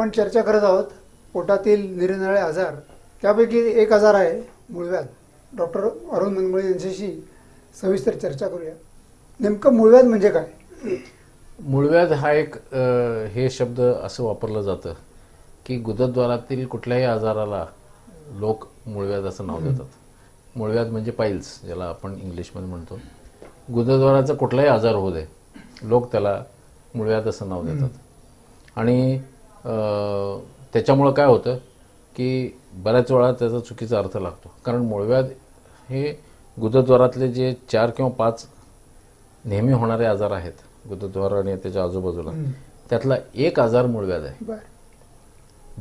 आपण चर्चा करत आहोत पोटातील निरनिराळे आजार. त्यापैकी एक आजार आहे मूळव्याध. डॉक्टर अरुण मनमुळे यांच्याशी सविस्तर चर्चा करूया. नेमकं मूळव्याध म्हणजे काय? मूळव्याध हा एक हे शब्द असं वापरलं जातं की गुदद्वारातील कुठल्याही आजाराला लोक मूळव्याध असं नाव देतात. मूळव्याध म्हणजे पाईल्स ज्याला आपण इंग्लिशमध्ये म्हणतो. गुदद्वाराचा कुठलाही आजार होऊ दे लोक त्याला मूळव्याध असं नाव देतात. आणि त्याच्यामुळं काय होतं की बऱ्याच वेळा त्याचा चुकीचा अर्थ लागतो. कारण मूळव्याध हे गुदद्वारातले जे चार किंवा पाच नेहमी होणारे आजार आहेत गुदद्वार आणि त्याच्या आजूबाजूला त्यातला एक आजार मूळव्याध आहे.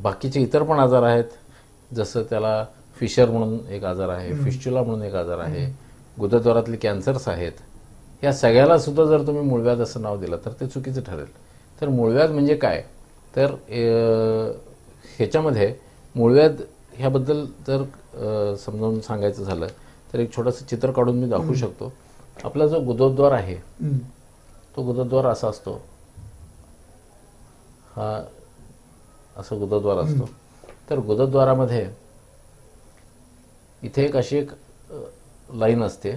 बाकीचे इतर पण आजार आहेत जसं त्याला फिशर म्हणून एक आजार आहे फिश्चुला म्हणून एक आजार आहे गुदद्वारातले कॅन्सर्स आहेत या सगळ्याला सुद्धा जर तुम्ही मूळव्याध असं नाव दिलं तर ते चुकीचं ठरेल. तर मूळव्याध म्हणजे काय? तर ह्याच्यामध्ये मूळव्याध ह्याबद्दल जर समजावून सांगायचं झालं तर एक छोटंसं चित्र काढून मी दाखवू शकतो. आपला जो गुदद्वार आहे. तो गुदद्वार असा असतो. हा असा गुदद्वार असतो. तर गुदद्वारामध्ये इथे एक अशी एक लाईन असते.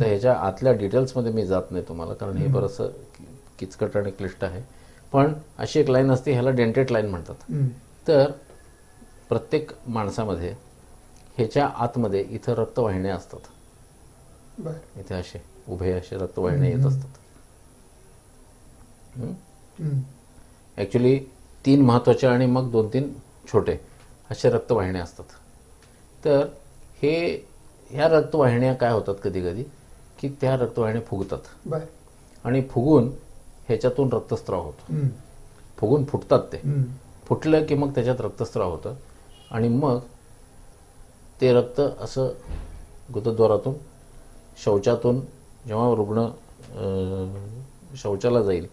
तर ह्याच्या आतल्या डिटेल्समध्ये मी जात नाही तुम्हाला कारण हे बरंचसं कि- किचकट आणि क्लिष्ट आहे. पण अशी एक लाईन असते ह्याला डेंटेट लाईन म्हणतात. तर प्रत्येक माणसामध्ये ह्याच्या आतमध्ये इथं रक्तवाहिन्या असतात. इथे असे उभे असे रक्तवाहिन्या येत असतात. ॲक्च्युली तीन महत्त्वाचे आणि मग दोन तीन छोटे असे रक्तवाहिन्या असतात. तर हे ह्या रक्तवाहिन्या काय होतात कधी कधी? की त्या रक्तवाहिन्या फुगतात. आणि फुगून ह्याच्यातून रक्तस्राव होतो. फुगून फुटतात ते. फुटलं की मग त्याच्यात रक्तस्राव होतं आणि मग ते रक्त असं गुदद्वारातून शौचातून जेव्हा रुग्ण शौचाला जाईल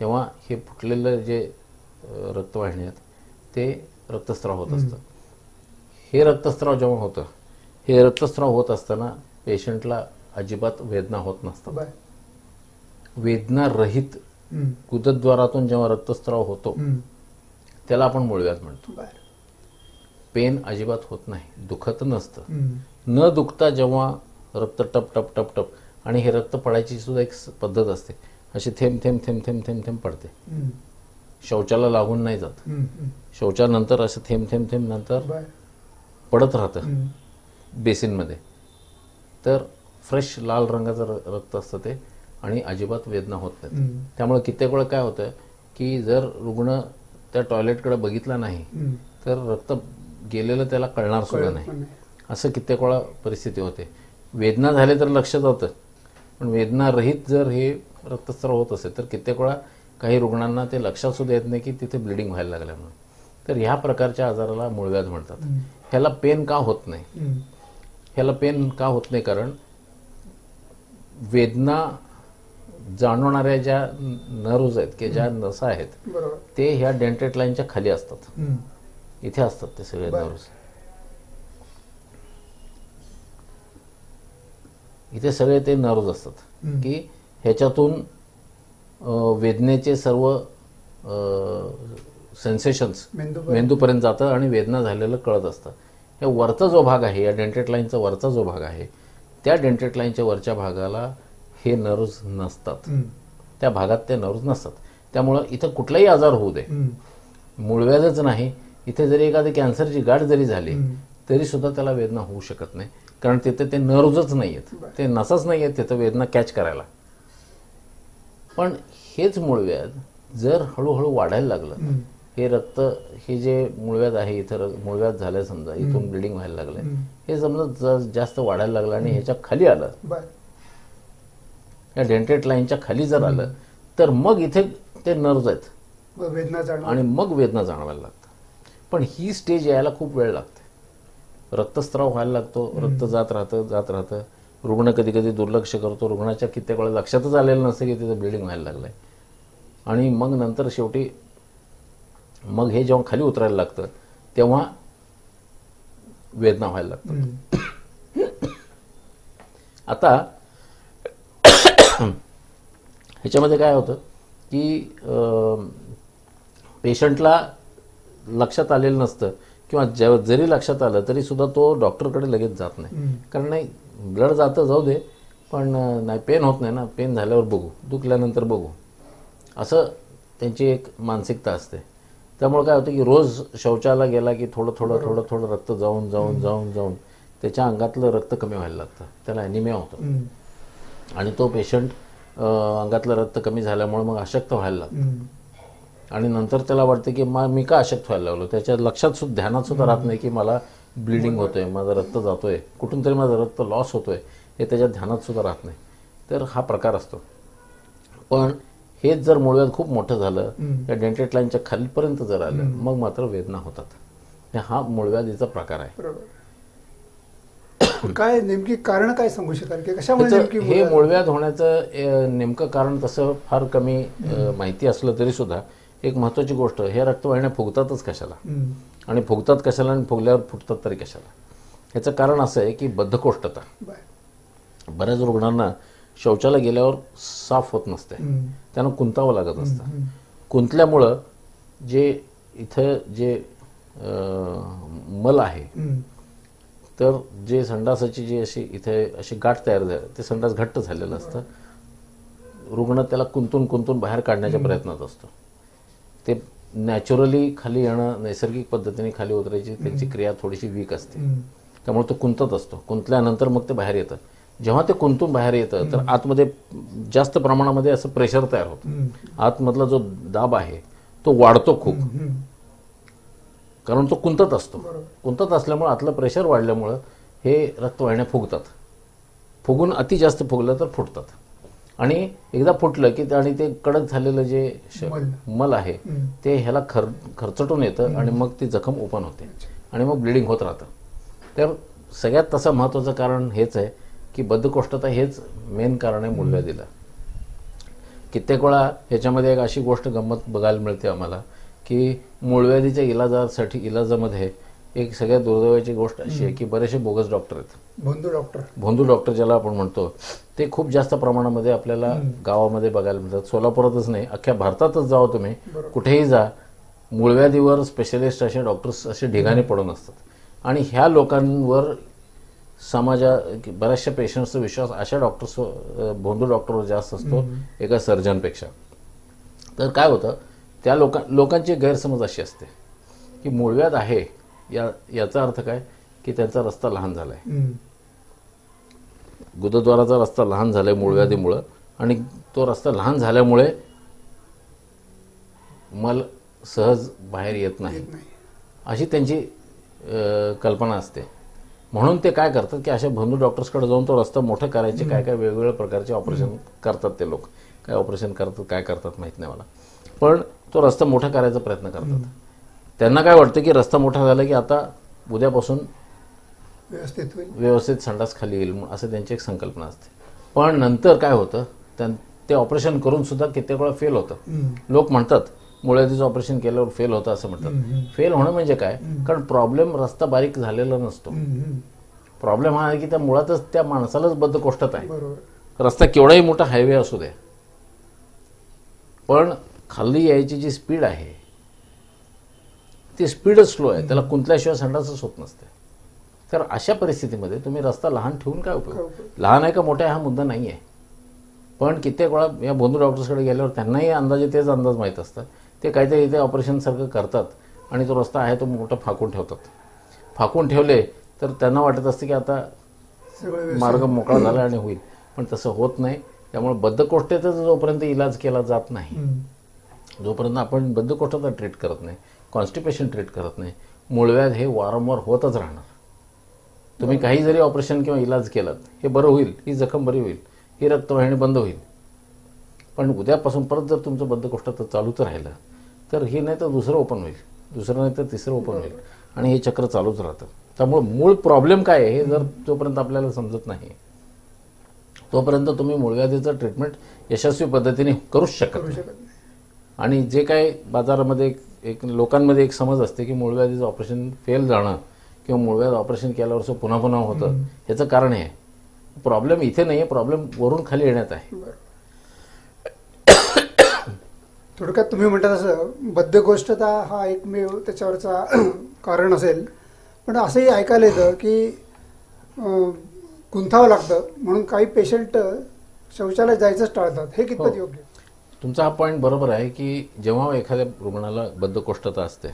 तेव्हा हे फुटलेलं जे रक्तवाहिनी आहेत ते रक्तस्राव होत असतं हे रक्तस्राव जेव्हा होतं हे रक्तस्राव होत असताना पेशंटला अजिबात वेदना होत नसतात बर वेदना रहित हं. गुदद्वारातून जेव्हा रक्तस्राव होतो. त्याला आपण मूळव्याध म्हणतो. पेन अजिबात होत नाही दुखत नसतं. न दुखता जेव्हा रक्त टप टप टप टप आणि हे रक्त पडायची सुद्धा एक पद्धत असते. अशी थेंब थेंब थेंब थेंब थेंब थेंब पडते. शौचाला लागून नाही जात. शौचानंतर असं थेंब थेंब थेंब नंतर पडत राहतं. बेसिनमध्ये. तर फ्रेश लाल रंगाचं रक्त असतं ते. आणि अजिबात वेदना होत नाहीत. त्यामुळे कित्येक वेळा काय होतं की जर रुग्ण त्या टॉयलेटकडे बघितला नाही. तर रक्त गेलेलं त्याला कळणार सुद्धा नाही. असं कित्येक वेळा परिस्थिती होते. वेदना झाले तर लक्ष जातं. पण वेदना रहित जर हे रक्तस्राव होत असेल तर कित्येक वेळा काही रुग्णांना ते लक्षात सुद्धा येत नाही की तिथे ब्लिडिंग व्हायला लागल्या म्हणून. तर ह्या प्रकारच्या आजाराला मूळव्याध म्हणतात. ह्याला पेन का होत नाही. ह्याला पेन का होत नाही? कारण वेदना जाणवणाऱ्या ज्या नर्व्ज आहेत की ज्या नसा आहेत ते ह्या डेंटेट लाईनच्या खाली असतात. हं. इथे असतात ते सगळे बरं. नर्व्स इथे सगळे ते नर्व्स असतात. हं. की ह्याच्यातून वेदनेचे सर्व सेन्सेशन्स मेंदू मेंदूपर्यंत. जातं आणि वेदना झालेलं कळत असतं. या वरचा जो भाग आहे या डेंटेट लाईनचा वरचा जो भाग आहे त्या डेंटेट लाईनच्या वरच्या भागाला हे नर्व्स नसतात. त्या भागात ते नर्व्स नसतात त्यामुळं इथं कुठलाही आजार होऊ दे. मूळव्याधच नाही इथे जरी एखादी कॅन्सरची गाठ जरी झाली. तरी सुद्धा त्याला वेदना होऊ शकत नाही कारण तिथे ते नर्वजच नाही आहेत. ते नसच नाही आहेत तिथं वेदना कॅच करायला पण हेच मूळव्याध जर हळूहळू वाढायला लागलं हं. रक्त हे जे मूळव्याध आहे इथं मूळव्याध झालं समजा इथून ब्लिडिंग व्हायला लागलं हं. समजा जास्त वाढायला लागलं आणि ह्याच्या खाली आलं या डेंटेट लाईनच्या खाली जर आलं तर मग इथे ते नर्व्ज आहेत. वेदना आणि मग वेदना जाणवायला लागतात. पण ही स्टेज यायला खूप वेळ लागते. रक्तस्राव व्हायला लागतो रक्त जात राहतं जात राहतं. रुग्ण कधी कधी दुर्लक्ष करतो. रुग्णाच्या कित्येक वेळा लक्षातच आलेलं नसतं की तिथं ब्लिडिंग व्हायला लागलंय. आणि मग नंतर शेवटी मग हे जेव्हा खाली उतरायला लागतं तेव्हा वेदना व्हायला लागतात. आता ह्याच्यामध्ये काय होतं की पेशंटला लक्षात आलेलं नसतं किंवा जेव्हा जरी लक्षात आलं तरी सुद्धा तो डॉक्टरकडे लगेच जात नाही. कारण नाही ब्लड जातं जाऊ दे पण नाही पेन होत नाही ना. पेन झाल्यावर बघू दुखल्यानंतर बघू. असं त्यांची एक मानसिकता असते. त्यामुळे काय होतं की रोज शौचाला गेला की थोडं थोडं थोडं थोडं रक्त जाऊन जाऊन जाऊन जाऊन त्याच्या अंगातलं रक्त कमी व्हायला लागतं. त्याला ॲनिमिया होतं. आणि तो पेशंट अंगातलं रक्त कमी झाल्यामुळे मग अशक्त व्हायला लागतं. आणि नंतर त्याला वाटतं की मा मी का अशक्त व्हायला लागलो? त्याच्या लक्षात सुद्धा ध्यानात सुद्धा राहत नाही की मला ब्लिडिंग होतोय माझं रक्त जातोय कुठून तरी माझं रक्त लॉस होतोय हे त्याच्या ध्यानात सुद्धा राहत नाही. तर हा प्रकार असतो. पण हेच जर मुळव्याध खूप मोठं झालं हम्म. या डेंटेट लाईनच्या खालीपर्यंत जर आलं मग मात्र वेदना होतात. हे मुळव्याधीचा प्रकार आहे. काय नेमकी कारण काय सांगू शकाल की कशामुळे नेमकी हे मुळव्याध- होण्याचं नेमकं कारण तसं फार कमी माहिती असलं तरी सुद्धा एक महत्वाची गोष्ट हे रक्तवाहिन्या फुगतातच कशाला. आणि फुगतात कशाला आणि फुगल्यावर फुटतात तरी कशाला ह्याचं कारण असं आहे की बद्धकोष्ठता. बऱ्याच रुग्णांना शौचाला गेल्यावर साफ होत नसते. त्यांना कुंतावं लागत असतं. कुंतल्यामुळं जे इथं जे मल आहे. तर जे संडासाची जी अशी इथे अशी गाठ तयार झाली ते संडास घट्ट झालेलं असतं. रुग्ण त्याला कुंतून कुंतून बाहेर काढण्याच्या प्रयत्नात असतो. ते नॅचरली खाली येणं नैसर्गिक पद्धतीने खाली उतरायची त्यांची क्रिया थोडीशी वीक असते. त्यामुळे तो कुंतत असतो. कुंतल्यानंतर मग ते बाहेर येतं. जेव्हा ते कुंतून बाहेर येतं तर आतमध्ये जास्त प्रमाणामध्ये असं प्रेशर तयार होतं. आतमधला जो दाब आहे तो वाढतो खूप. कारण तो कुंतत असतो. कुंतत असल्यामुळे आतलं प्रेशर वाढल्यामुळं हे रक्तवाहिन्या फुगतात. फुगून अति जास्त फुगलं तर फुटतात. आणि एकदा फुटलं की आणि ते कडक झालेलं जे मल. आहे. ते ह्याला खर खरचटून येतं आणि मग ती जखम ओपन होते. आणि मग ब्लिडिंग होत राहतं. तर सगळ्यात तसं महत्वाचं कारण हेच आहे की बद्धकोष्ठता हेच मेन कारण आहे मूलव्याधीला कित्येक वेळा ह्याच्यामध्ये एक अशी गोष्ट गंमत बघायला मिळते आम्हाला. की मूळव्याधीच्या इलाजासाठी इलाजामध्ये एक सगळ्यात दुर्दैवाची गोष्ट अशी आहे की बरेचसे बोगस डॉक्टर आहेत. बंधू डॉक्टर. भोंदू डॉक्टर ज्याला आपण म्हणतो ते खूप जास्त प्रमाणामध्ये आपल्याला गावामध्ये बघायला मिळतात. सोलापुरातच नाही अख्ख्या भारतातच जावं तुम्ही. कुठेही जा मूळव्याधीवर स्पेशलिस्ट असे डॉक्टर्स असे ढिगाणे पडून असतात. आणि ह्या लोकांवर समाजा बऱ्याचशा पेशंट्सचा विश्वास अशा डॉक्टर्स भोंदू डॉक्टरवर जास्त असतो एका सर्जनपेक्षा तर काय होतं त्या लोकां लोकांची गैरसमज अशी असते की मूळव्याध आहे या याचा अर्थ काय? की त्यांचा रस्ता लहान झाला आहे हम्म. गुदद्वाराचा रस्ता लहान झालाय मूळव्याधीमुळं आणि तो रस्ता लहान झाल्यामुळे मल सहज बाहेर येत नाही. अशी त्यांची कल्पना असते. म्हणून ते काय करतात की अशा बंधू डॉक्टर्सकडे जाऊन तो रस्ता मोठं करायचे काय काय वेगवेगळ्या प्रकारचे ऑपरेशन करतात ते लोक. काय ऑपरेशन करतात काय करतात माहीत नाही मला. पण तो रस्ता मोठा करायचा प्रयत्न करतात. त्यांना काय वाटतं की रस्ता मोठा झाला की आता उद्यापासून व्यवस्थित होईल? व्यवस्थित संडास खाली येईल असं त्यांची एक संकल्पना असते. पण नंतर काय होतं? त्यां- ते ऑपरेशन करून सुद्धा कित्येक वेळा फेल होतं. लोक म्हणतात मुळ्याधीचं ऑपरेशन केल्यावर फेल होतं असं. म्हणतात. फेल होणं म्हणजे काय? कारण प्रॉब्लेम रस्ता बारीक झालेला नसतो. प्रॉब्लेम हा आहे की त्या मुळातच त्या माणसालाच बद्धकोष्ठत आहे. बरोबर. रस्ता केवढाही मोठा हायवे असू दे. पण खाली यायची जी स्पीड आहे ती स्पीडच स्लो आहे. त्याला कुंतल्याशिवाय संडासच होत नसते. तर अशा परिस्थितीमध्ये तुम्ही रस्ता लहान ठेवून काय उपयोग? उपयोग? लहान आहे का मोठा आहे हा मुद्दा नाही आहे पण कित्येक वेळा या बोंधू डॉक्टर्सकडे गेल्यावर त्यांनाही अंदाजे तेच अंदाज माहीत असतात. ते काहीतरी इथे ऑपरेशन सारखं करतात आणि तो रस्ता आहे तो मोठा फाकून ठेवतात. फाकून ठेवले तर त्यांना वाटत असते की आता. मार्ग मोकळा झाला आणि होईल. पण तसं होत नाही. त्यामुळे बद्धकोष्ठतेचा जोपर्यंत इलाज केला जात नाही. जोपर्यंत आपण बद्धकोष्ठता ट्रीट करत नाही कॉन्स्टिपेशन ट्रीट करत नाही मूळव्याध हे वारंवार होतच राहणार. तुम्ही काही जरी ऑपरेशन किंवा इलाज केलात हे बरं होईल ही जखम बरी होईल ही रक्तवाहिनी बंद होईल. पण उद्यापासून परत जर तुमचं बद्धकोष्ठता चालूच राहिलं तर हे नाही तर दुसरं ओपन होईल दुसरं नाही तर तिसरं ओपन होईल आणि हे चक्र चालूच राहतं. त्यामुळे मूळ प्रॉब्लेम काय आहे हे जर जोपर्यंत आपल्याला समजत नाही तोपर्यंत तुम्ही मूळव्याधीचं ट्रीटमेंट यशस्वी पद्धतीने करूच शकत नाही. आणि जे काय बाजारामध्ये एक- एक लोकांमध्ये एक समज असते की मूळव्याधीचं ऑपरेशन फेल जाणं किंवा मूळव्याध ऑपरेशन केल्यावर पुन्हा पुन्हा होतं ह्याचं कारण हे आहे. प्रॉब्लेम इथे नाही आहे प्रॉब्लेम वरून खाली येण्यात आहे. थोडक्यात तुम्ही म्हणता तसं बद्धकोष्ठता हा एकमेव त्याच्यावरचा कारण असेल. पण असंही ऐकायला येतं की गुंथावं लागतं म्हणून काही पेशंट शौचालय जायचंच टाळतात. हे कितपत हो. योग्य? तुमचा हा पॉईंट बरोबर आहे की जेव्हा एखाद्या रुग्णाला बद्धकोष्ठता असते.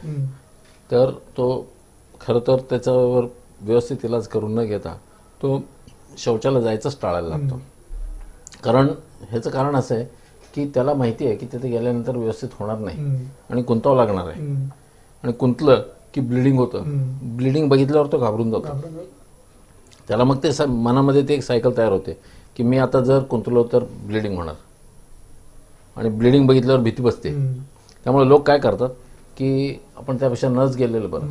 तर तो खरं तर त्याच्यावर व्यवस्थित इलाज करून न घेता तो शौचाला जायचंच टाळायला लागतो कारण ह्याचं कारण असं आहे की त्याला माहिती आहे की तिथे गेल्यानंतर व्यवस्थित होणार नाही. आणि कुंतावं लागणार आहे. आणि कुंतलं की ब्लिडिंग होतं. ब्लिडिंग बघितल्यावर तो घाबरून जातो. त्याला मग ते मनामध्ये ते एक सायकल तयार होते की मी आता जर कुंतलो तर ब्लिडिंग होणार आणि ब्लिडिंग बघितल्यावर भीती बसते. त्यामुळे लोक काय करतात की आपण त्यापेक्षा नच गेलेलं बरं.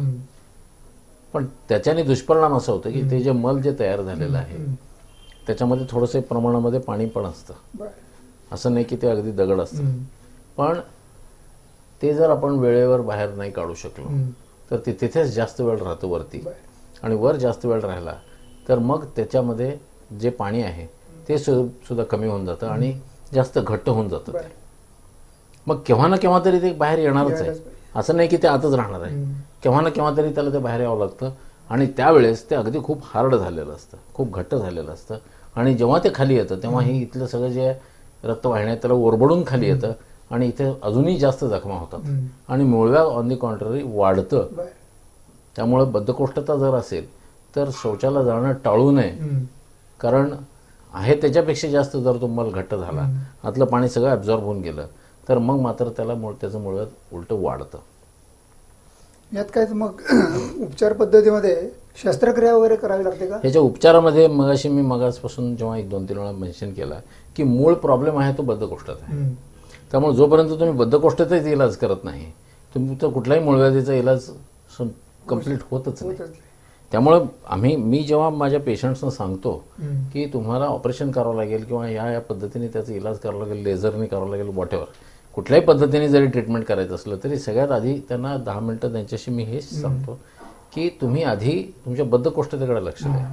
पण त्याच्याने दुष्परिणाम असं होतं की ते जे मल जे तयार झालेलं आहे. त्याच्यामध्ये थोडंसं प्रमाणामध्ये पाणी पण असतं. असं नाही की ते अगदी दगड असतं. पण ते जर आपण वेळेवर बाहेर नाही काढू शकलो. तर ते तिथेच जास्त वेळ राहतं वरती. आणि वर जास्त वेळ राहिला तर मग त्याच्यामध्ये जे पाणी आहे ते सुद्धा कमी होऊन जातं आणि जास्त घट्ट होऊन जातं. मग केव्हा ना केव्हा तरी ते बाहेर येणारच आहे. असं नाही की ते आतच राहणार आहे. केव्हा ना केव्हा तरी त्याला ते बाहेर यावं लागतं. आणि त्यावेळेस ते अगदी खूप हार्ड झालेलं असतं. खूप घट्ट झालेलं असतं. आणि जेव्हा ते खाली येतं तेव्हा हे इथलं सगळं जे रक्तवाहिन्या त्याला ओरबडून खाली येतं. आणि इथे अजूनही जास्त जखमा होतात. आणि मूळव्याध ऑन दी कॉन्ट्ररी वाढतं. त्यामुळे बद्धकोष्ठता जर असेल तर शौचाला जाणं टाळू नये. कारण आहे त्याच्यापेक्षा जास्त जर तो मल घट्ट झाला आतलं पाणी सगळं ॲब्झॉर्ब होऊन गेलं तर मग मात्र त्याला मूळ त्याचं मुळव्याध उलटं वाढतं यात काय तर मग उपचार पद्धतीमध्ये शस्त्रक्रिया वगैरे करावी लागते का ह्याच्या उपचारामध्ये मगाशी मी मगासपासून जेव्हा एक दोन तीन वेळा मेन्शन केला की मूळ प्रॉब्लेम आहे तो बद्धकोष्ठात आहे. त्यामुळे जोपर्यंत तुम्ही बद्धकोष्ठाचाच इलाज करत नाही तुमचा कुठल्याही मूळव्याधीचा इलाज कंप्लीट होतच नाही. त्यामुळे आम्ही मी जेव्हा माझ्या पेशंट्सना सांगतो. की तुम्हाला ऑपरेशन करावं लागेल किंवा या या पद्धतीने त्याचा इलाज करावा लागेल लेझरने करावं लागेल वॉटेवर कुठल्याही पद्धतीने जरी ट्रीटमेंट करायचं असलं तरी सगळ्यात आधी त्यांना दहा मिनिटं त्यांच्याशी मी हेच सांगतो की तुम्ही आधी तुमच्या बद्धकोष्ठतेकडे लक्ष द्या.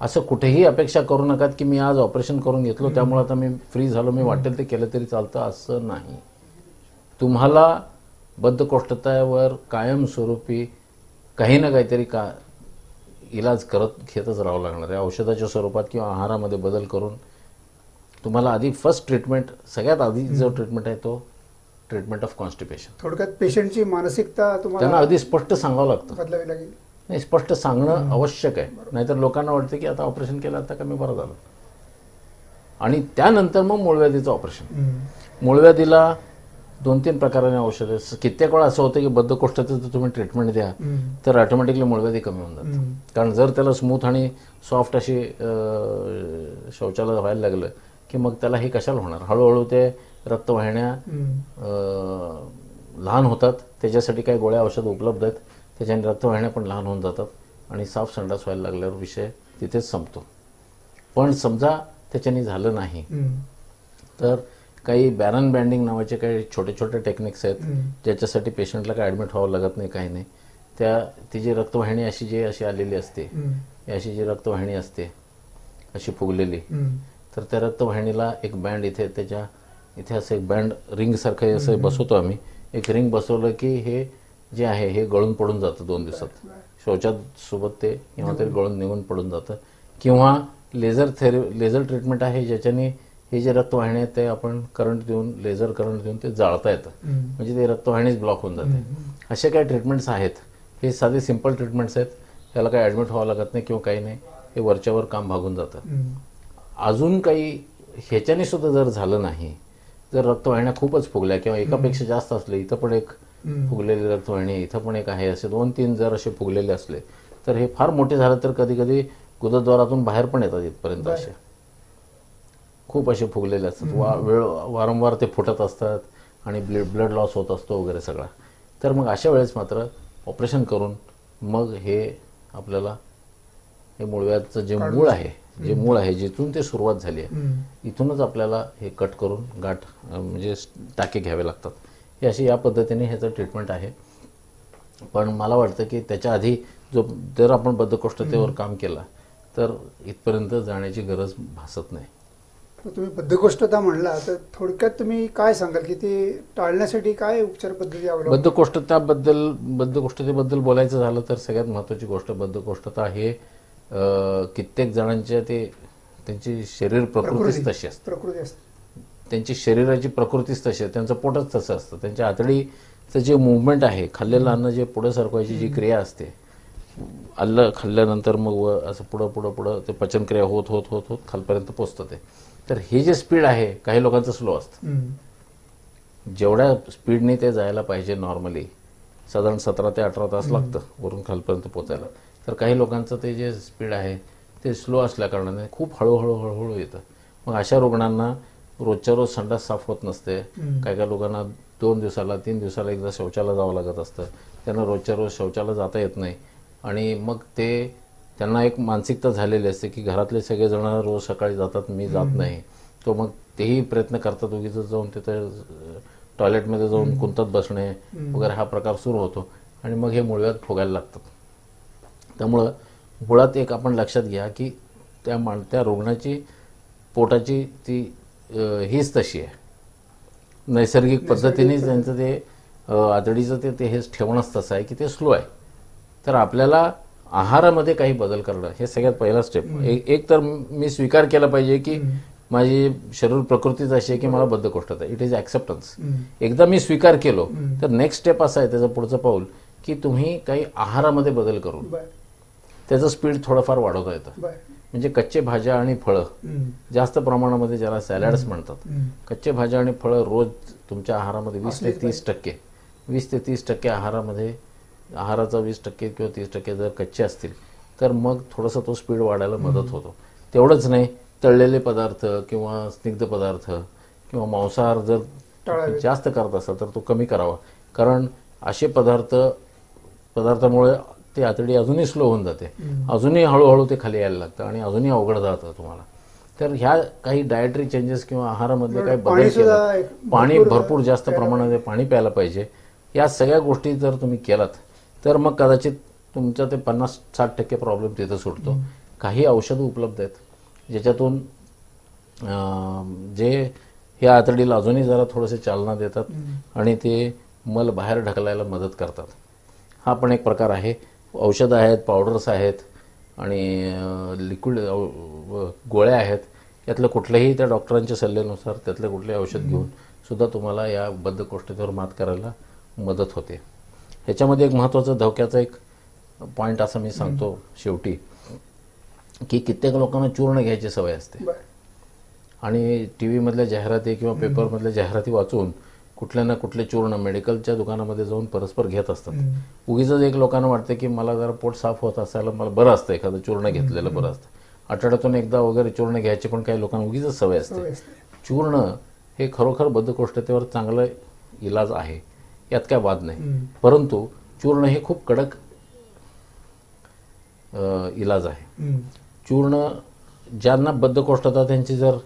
असं कुठेही अपेक्षा करू नका की मी आज ऑपरेशन करून घेतलो त्यामुळे आता मी फ्री झालो मी वाटेल ते केलं तरी चालतं असं नाही. तुम्हाला बद्धकोष्ठतावर कायमस्वरूपी काही ना काहीतरी का इलाज करत घेतच राहावं लागणार आहे. औषधाच्या स्वरूपात किंवा आहारामध्ये बदल करून तुम्हाला आधी फर्स्ट ट्रीटमेंट सगळ्यात आधी जो ट्रीटमेंट आहे तो ट्रीटमेंट ऑफ कॉन्स्टिपेशन थोडक्यात पेशंटची मानसिकता त्यांना तुम्हाला अगदी स्पष्ट सांगावं लागतं. बदलावी लागेल. नाही स्पष्ट सांगणं आवश्यक आहे. नाहीतर लोकांना वाटतं की आता ऑपरेशन केलं आता कमी बरं झालं. आणि त्यानंतर मग मूळव्याधीचं ऑपरेशन. मूळव्याधीला दोन तीन प्रकाराने औषध कित्येक वेळा असं होतं की बद्धकोष्ठाचं जर तुम्ही ट्रीटमेंट द्या. तर ऑटोमॅटिकली मूळव्याधी कमी होऊन जातं हम्म. कारण जर त्याला स्मूथ आणि सॉफ्ट अशी शौचालय व्हायला लागलं की मग त्याला हे कशाला होणार? हळूहळू ते रक्तवाहिन्या लहान होतात. त्याच्यासाठी काही गोळ्या औषध उपलब्ध आहेत. त्याच्याने रक्तवाहिन्या पण लहान होऊन जातात आणि साफ संडास व्हायला लागल्यावर विषय तिथेच संपतो. पण समजा त्याच्याने झालं नाही. तर काही बॅरन बँडिंग नावाचे काही छोटे छोटे टेक्निक्स आहेत. ज्याच्यासाठी पेशंटला काही ॲडमिट व्हावं लागत नाही काही नाही. त्या ती जी रक्तवाहिनी अशी जी अशी आलेली असते अशी जी रक्तवाहिनी असते अशी फुगलेली. तर त्या रक्तवाहिनीला एक बँड इथे त्याच्या इथे असं एक बँड रिंगसारखं असं बसवतो आम्ही. एक रिंग बसवलं की हे जे आहे हे गळून पडून जातं दोन दिवसात. शौचात सोबत ते किंवा तरी गळून निघून पडून जातं. किंवा लेझर थेरे लेझर ट्रीटमेंट आहे ज्याच्याने हे जे रक्तवाहिनी आहेत ते आपण करंट देऊन लेझर करंट देऊन ते जाळता येतं. म्हणजे ते रक्तवाहिनीच ब्लॉक होऊन जाते. असे काही ट्रीटमेंट्स आहेत. हे साधे सिंपल ट्रीटमेंट्स आहेत. त्याला काही ॲडमिट व्हावं लागत नाही किंवा काही नाही. हे वरच्यावर काम भागून जातं. अजून काही ह्याच्याने सुद्धा जर झालं नाही जर रक्तवाहिन्या खूपच फुगल्या किंवा एकापेक्षा जास्त असले इथं पण एक. फुगलेली रक्तवाहिनी इथं पण एक आहे असे दोन तीन जर असे फुगलेले असले तर हे फार मोठे झालं तर कधी कधी गुदद्वारातून बाहेर पण येतात इथपर्यंत असे. खूप असे फुगलेले असतात. वा वेळ वारंवार ते फुटत असतात आणि ब्लड ब्लड लॉस होत असतो वगैरे सगळा. तर मग अशा वेळेस मात्र ऑपरेशन करून मग हे आपल्याला हे मूळव्याधचं जे मूळ आहे जे मूळ आहे जिथून ते सुरुवात झाली आहे. इथूनच आपल्याला हे कट करून गाठ म्हणजे टाके घ्यावे लागतात. हे अशी या पद्धतीने ह्याचं ट्रीटमेंट आहे. पण मला वाटतं की त्याच्या आधी जो जर आपण बद्धकोष्ठतेवर काम केलं तर इथपर्यंत जाण्याची गरज भासत नाही. तुम्ही बद्धकोष्ठता म्हणला तर थोडक्यात तुम्ही काय सांगाल की ते टाळण्यासाठी काय उपचार पद्धती बद्धकोष्ठताबद्दल बद्धकोष्ठतेबद्दल बोलायचं झालं तर सगळ्यात महत्वाची गोष्ट बद्धकोष्ठता हे कित्येक जणांच्या ते त्यांची शरीर प्रकृतीच तशी असते. प्रकृती असते. त्यांची शरीराची प्रकृतीच तशी आहे त्यांचं पोटच तसं असतं. त्यांच्या आतडीचं जे मुवमेंट आहे खाल्लेलं अन्न जे पुढे सरकवायची जी क्रिया असते अन्न खाल्ल्यानंतर मग व असं पुढं पुढं पुढं ते पचनक्रिया होत होत होत होत खालपर्यंत पोचतं ते. तर हे जे स्पीड आहे काही लोकांचं स्लो असतं. जेवढ्या स्पीडने ते जायला पाहिजे नॉर्मली साधारण सतरा ते अठरा तास लागतं वरून खालपर्यंत पोचायला. तर काही लोकांचं ते जे स्पीड आहे ते स्लो असल्या कारणाने खूप हळूहळू हळूहळू येतं. मग अशा रुग्णांना रोजच्या रोज संडास साफ होत नसते. काही काही लोकांना दोन दिवसाला तीन दिवसाला एकदा शौचाला जावं लागत असतं. त्यांना रोजच्या रोज शौचाला जाता येत नाही. आणि मग ते त्यांना एक मानसिकता झालेली असते की घरातले सगळेजण रोज सकाळी जातात मी जात नाही. तो मग तेही प्रयत्न करतात उगीच जाऊन तिथे टॉयलेटमध्ये जाऊन कुंतात बसणे वगैरे हा प्रकार सुरू होतो. आणि मग हे मुळव्यात फुगायला लागतात. त्यामुळं मुळात एक आपण लक्षात घ्या की त्या मान त्या रुग्णाची पोटाची ती हीच तशी आहे. नैसर्गिक पद्धतीने त्यांचं ते आतडीचं ते ते हेच ठेवणंच तसं आहे की ते स्लो आहे. तर आपल्याला आहारामध्ये काही बदल करणं हे सगळ्यात पहिला स्टेप एक एक तर मी स्वीकार केला पाहिजे की माझी शरीर प्रकृतीच अशी आहे की मला बद्धकोष्ठता आहे. It is acceptance. एकदा मी स्वीकार केलो तर नेक्स्ट स्टेप असं आहे त्याचं पुढचं पाऊल की तुम्ही काही आहारामध्ये बदल करून त्याचं स्पीड थोडंफार वाढवता येतं. म्हणजे कच्चे भाज्या आणि फळं. जास्त प्रमाणामध्ये ज्याला सॅलॅड्स म्हणतात. कच्चे भाज्या आणि फळं रोज तुमच्या आहारामध्ये वीस ते तीस टक्के वीस ते तीस टक्के आहारामध्ये आहाराचा वीस टक्के किंवा तीस टक्के जर कच्चे असतील तर मग थोडासा तो स्पीड वाढायला मदत होतो. तेवढंच नाही तळलेले पदार्थ किंवा स्निग्ध पदार्थ किंवा मांसाहार जर. जास्त करत असाल तर तो कमी करावा. कारण असे पदार्थ पदार्थामुळे ते आतडी अजूनही स्लो होऊन जाते. अजूनही हळूहळू ते खाली यायला लागतं आणि अजूनही अवघड जातं तुम्हाला. तर ह्या काही डायटरी चेंजेस किंवा आहारामधले काही पाणी बदल केला पाणी भरपूर जास्त प्रमाणात पाणी प्यायला पाहिजे. या सगळ्या गोष्टी जर तुम्ही केलात तर मग कदाचित तुमचा ते पन्नास साठ टक्के प्रॉब्लेम तिथं सुटतो. काही औषधं उपलब्ध आहेत ज्याच्यातून जे हे आतडीला अजूनही जरा थोडेसे चालना देतात आणि ते मल बाहेर ढकलायला मदत करतात. हा पण एक प्रकार आहे. औषधं आहेत पावडर्स आहेत आणि लिक्विड गोळ्या आहेत. यातलं कुठल्याही त्या डॉक्टरांच्या सल्ल्यानुसार त्यातलं कुठलेही औषध घेऊन सुद्धा तुम्हाला या बद्धकोष्ठतेवर मात करायला मदत होते. ह्याच्यामध्ये एक महत्त्वाचा धोक्याचा एक पॉईंट असं मी सांगतो शेवटी की कित्येक लोकांना चूर्ण घ्यायची सवय असते. आणि टी व्हीमधल्या जाहिराती किंवा पेपरमधल्या जाहिराती वाचून कुठल्या ना कुठले चूर्ण मेडिकलच्या दुकानामध्ये जाऊन परस्पर घेत असतात. उगीच एक लोकांना वाटतं की मला जरा पोट साफ होत असायला मला बरं असतं एखादं चूर्ण घेतलेलं बरं असतं. आठवड्यातून एकदा वगैरे चूर्ण घ्यायची पण काही लोकांना उगीच सवय असते. चूर्ण हे खरोखर बद्धकोष्ठतेवर चांगलं इलाज आहे यात काय वाद नाही. परंतु चूर्ण हे खूप कडक इलाज आहे. चूर्ण ज्यांना बद्धकोष्ठता त्यांची जर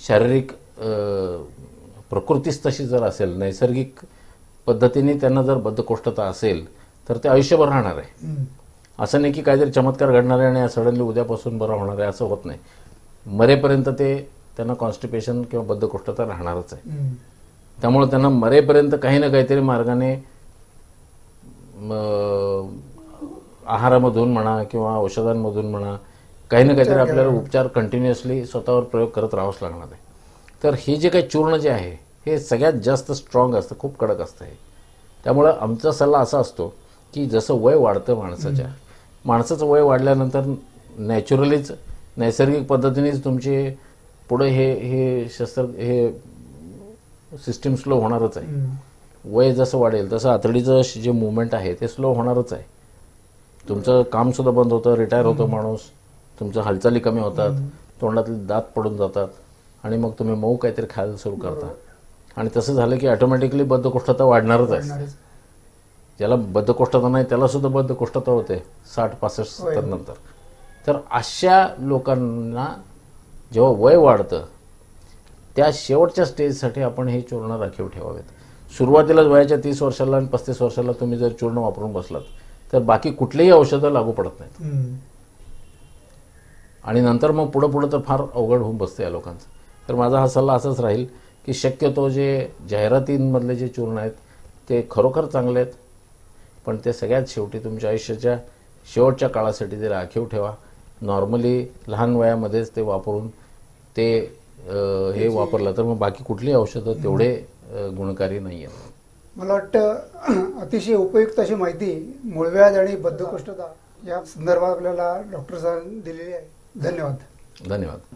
शारीरिक प्रकृतीच तशी जर असेल नैसर्गिक पद्धतीने त्यांना जर बद्धकोष्ठता असेल तर ते आयुष्यभर राहणार आहे. असं नाही की काहीतरी चमत्कार घडणार आहे आणि सडनली उद्यापासून बरं होणार आहे असं होत नाही. मरेपर्यंत ते त्यांना कॉन्स्टिपेशन किंवा बद्धकोष्ठता राहणारच आहे. त्यामुळे त्यांना मरेपर्यंत काही ना काहीतरी मार्गाने आहारामधून म्हणा किंवा औषधांमधून म्हणा काही ना काहीतरी आपल्याला उपचार कंटिन्युअसली स्वतःवर प्रयोग करत राहावंच लागणार आहे. तर हे जे काही चूर्ण जे आहे हे सगळ्यात जास्त स्ट्रॉंग असतं खूप कडक असतं हे. त्यामुळं आमचा सल्ला असा असतो की जसं वय वाढतं माणसाच्या माणसाचं वय वाढल्यानंतर नॅचरलीच नैसर्गिक पद्धतीनेच तुमचे पुढे हे हे शस्त्र हे सिस्टीम स्लो होणारच आहे. वय जसं वाढेल तसं आतडीचं जे मुवमेंट आहे ते स्लो होणारच आहे. तुमचं काम सुद्धा बंद होतं रिटायर होतो माणूस तुमच्या हालचाली कमी होतात तोंडातले दात पडून जातात. आणि मग तुम्ही मऊ काहीतरी खायला सुरू करता आणि तसं झालं की ऑटोमॅटिकली बद्धकोष्ठता वाढणारच आहे. ज्याला बद्धकोष्ठता नाही त्याला सुद्धा बद्धकोष्ठता होते साठ पासष्ट. सत्तर नंतर तर अशा लोकांना जेव्हा वय वाढतं त्या शेवटच्या स्टेजसाठी आपण हे चूर्ण राखीव ठेवावेत सुरुवातीलाच वयाच्या तीस वर्षाला आणि पस्तीस वर्षाला तुम्ही जर चूर्ण वापरून बसलात तर बाकी कुठलेही औषधं लागू पडत नाहीत. आणि नंतर मग पुढं पुढं तर फार अवघड होऊन बसतं या लोकांचं तर माझा हा सल्ला असाच राहील की शक्यतो जे जाहिरातींमधले जे चूर्ण आहेत ते खरोखर चांगले आहेत पण ते सगळ्यात शेवटी तुमच्या आयुष्याच्या शेवटच्या काळासाठी ते राखीव ठेवा. नॉर्मली लहान वयामध्येच ते वापरून ते हे वापरलं तर मग बाकी कुठली औषधं तेवढे गुणकारी नाही आहेत मला वाटतं अतिशय उपयुक्त अशी माहिती मूळव्याध आणि बद्धकोष्ठता या संदर्भात आपल्याला डॉक्टर साहेबांनी दिलेली आहे. धन्यवाद. धन्यवाद.